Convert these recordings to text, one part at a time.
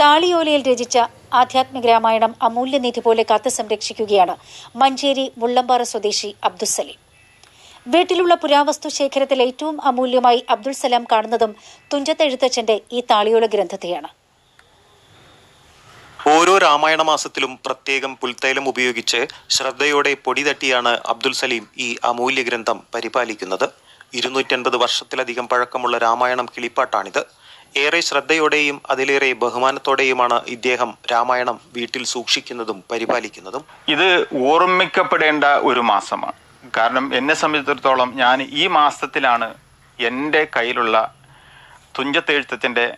താളിയോലയിൽ രചിച്ച ആധ്യാത്മിക രാമായണം അമൂല്യനിധി പോലെ കാത്തു സംരക്ഷിക്കുകയാണ് മഞ്ചേരി മുള്ളമ്പാറ സ്വദേശി അബ്ദുസലീം വീട്ടിലുള്ള പുരാവസ്തു ശേഖരത്തിൽ ഏറ്റവും അമൂല്യമായി അബ്ദുൾ സലാം കാണുന്നതും തുഞ്ചത്തെഴുത്തച്ഛന്റെ ഈ താളിയോല ഗ്രന്ഥത്തെയാണ്. ഓരോ രാമായണ മാസത്തിലും പ്രത്യേകം പുൽത്തൈലം ഉപയോഗിച്ച് ശ്രദ്ധയോടെ പൊടി തട്ടിയാണ് അബ്ദുൽ സലീം ഈ അമൂല്യ ഗ്രന്ഥം പരിപാലിക്കുന്നത്. ഇരുന്നൂറ്റൻപത് വർഷത്തിലധികം പഴക്കമുള്ള രാമായണം കിളിപ്പാട്ടാണിത്. ഏറെ ശ്രദ്ധയോടെയും അതിലേറെ ബഹുമാനത്തോടെയുമാണ് ഇദ്ദേഹം രാമായണം വീട്ടിൽ സൂക്ഷിക്കുന്നതും പരിപാലിക്കുന്നതും. ഇത് ഓർമ്മിക്കപ്പെടേണ്ട ഒരു മാസമാണ്. കാരണം എന്നെ സംബന്ധിച്ചിടത്തോളം ഞാൻ ഈ മാസത്തിലാണ് എന്റെ കയ്യിലുള്ള തുഞ്ചത്തെഴുത്തച്ഛന്റെ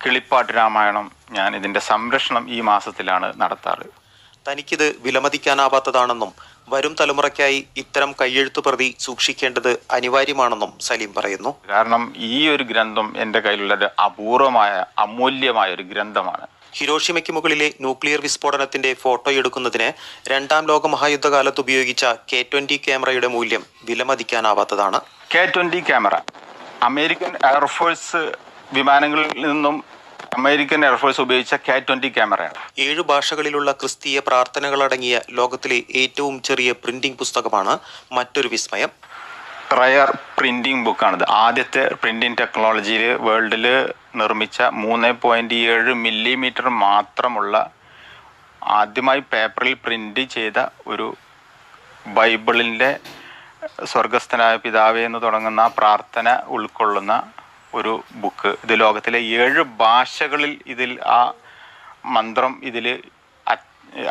കിളിപ്പാട്ട് രാമായണം ഞാൻ ഇതിന്റെ സംരക്ഷണം ഈ മാസത്തിലാണ് നടത്താറ്. തനിക്കിത് വിലമതിക്കാനാവാത്തതാണെന്നും വരും തലമുറയ്ക്കായി ഇത്തരം കയ്യെഴുത്തു പ്രതി സൂക്ഷിക്കേണ്ടത് അനിവാര്യമാണെന്നും സലീം പറയുന്നു. കാരണം ഈ ഒരു ഗ്രന്ഥം എന്റെ കയ്യിലുള്ള ഒരു അപൂർവമായ അമൂല്യമായ ഒരു ഗ്രന്ഥമാണ്. ഹിരോഷിമയ്ക്ക് മുകളിലെ ന്യൂക്ലിയർ വിസ്ഫോടനത്തിന്റെ ഫോട്ടോ എടുക്കുന്നതിന് രണ്ടാം ലോക മഹായുദ്ധകാലത്ത് ഉപയോഗിച്ച കെ ട്വന്റി ക്യാമറയുടെ മൂല്യം വിലമതിക്കാനാവാത്തതാണ്. K twenty camera. American air force വിമാനങ്ങളിൽ നിന്നും അമേരിക്കൻ എയർഫോഴ്സ് ഉപയോഗിച്ച കെ ട്വന്റി ക്യാമറയാണ്. ഏഴ് ഭാഷകളിലുള്ള ക്രിസ്തീയ പ്രാർത്ഥനകളടങ്ങിയ ലോകത്തിലെ ഏറ്റവും ചെറിയ പ്രിന്റിംഗ് പുസ്തകമാണ് മറ്റൊരു വിസ്മയം. പ്രയർ പ്രിന്റിംഗ് ബുക്കാണിത് ആദ്യത്തെ പ്രിന്റിംഗ് ടെക്നോളജിയിൽ വേൾഡിൽ നിർമ്മിച്ച മൂന്ന് പോയിന്റ് ഏഴ് മില്ലിമീറ്റർ മാത്രമുള്ള ആദ്യമായി പേപ്പറിൽ പ്രിന്റ് ചെയ്ത ഒരു ബൈബിളിന്റെ സ്വർഗസ്ഥനായ പിതാവേ എന്ന് തുടങ്ങുന്ന പ്രാർത്ഥന ഉൾക്കൊള്ളുന്ന ഒരു ബുക്ക് ഇത് ലോകത്തിലെ ഏഴ് ഭാഷകളിൽ ഇതിൽ ആ മന്ത്രം ഇതിൽ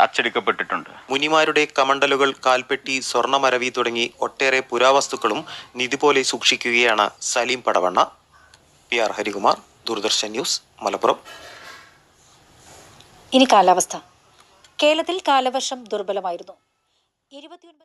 അച്ചടിക്കപ്പെട്ടിട്ടുണ്ട്. മുനിമാരുടെ കമണ്ടലുകൾ കാൽപ്പെട്ടി സ്വർണമരവി തുടങ്ങി ഒട്ടേറെ പുരാവസ്തുക്കളും നിധി പോലെ സൂക്ഷിക്കുകയാണ് Saleem Padavanna. P R Harikumar Doordarshan news Malappuram. ഇനി കാലാവസ്ഥ. കേരളത്തിൽ കാലവർഷം ദുർബലമായിരുന്നു. ഇരുപത്തിയൊൻപത്